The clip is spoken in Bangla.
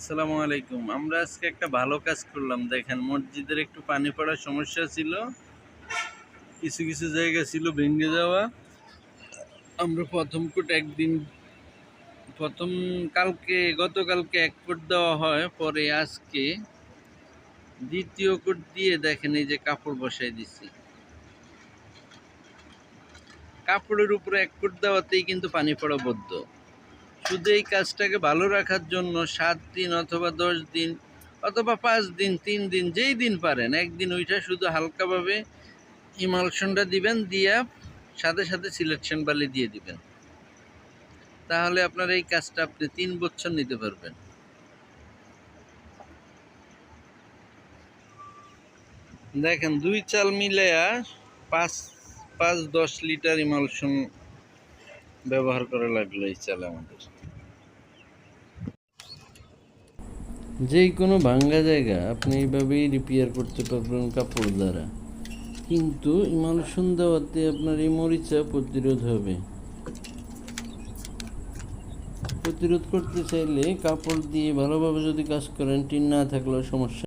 আসসালামু আলাইকুম। আমরা আজকে একটা ভালো কাজ করলাম। দেখেন, মসজিদের একটু পানি পড়ার সমস্যা ছিল। কিছু কিছু জায়গা ছিল ভেঙে যাওয়া। আমরা প্রথম কোট একদিন, প্রথম কালকে, গতকালকে এক কোট দেওয়া হয়, পরে আজকে দ্বিতীয় কোট দিয়ে দেখেন এই যে কাপড় বসাই দিছি। কাপড়ের উপরে এক কোট দেওয়াতেই কিন্তু পানি পড়া বদ্ধ। শুধু এই কাজটাকে ভালো রাখার জন্য সাত দিন অথবা দশ দিন অথবা পাঁচ দিন, তিন দিন, যেই দিন পারেন, একদিন ওইটা শুধু হালকাভাবে ইমালশনটা দিবেন, দিয়া সাথে সাথে সিলেকশন বালি দিয়ে দিবেন। তাহলে আপনার এই কাজটা আপনি তিন বছর নিতে পারবেন। দেখেন, দুই চাল মিলাইয়া পাঁচ পাঁচ, দশ লিটার ইমালশন ব্যবহার করা লাগল এই চাল আমাদের। যে কোনো ভাঙ্গা জায়গা আপনি এইভাবেই রিপেয়ার করতে পারবেন কাপড় দ্বারা। কিন্তু ইমালশন দেওয়াতে আপনার এই মরিচা প্রতিরোধ হবে। প্রতিরোধ করতে চাইলে কাপড় দিয়ে ভালোভাবে যদি কাজ করেন, টিন না থাকলেও সমস্যা।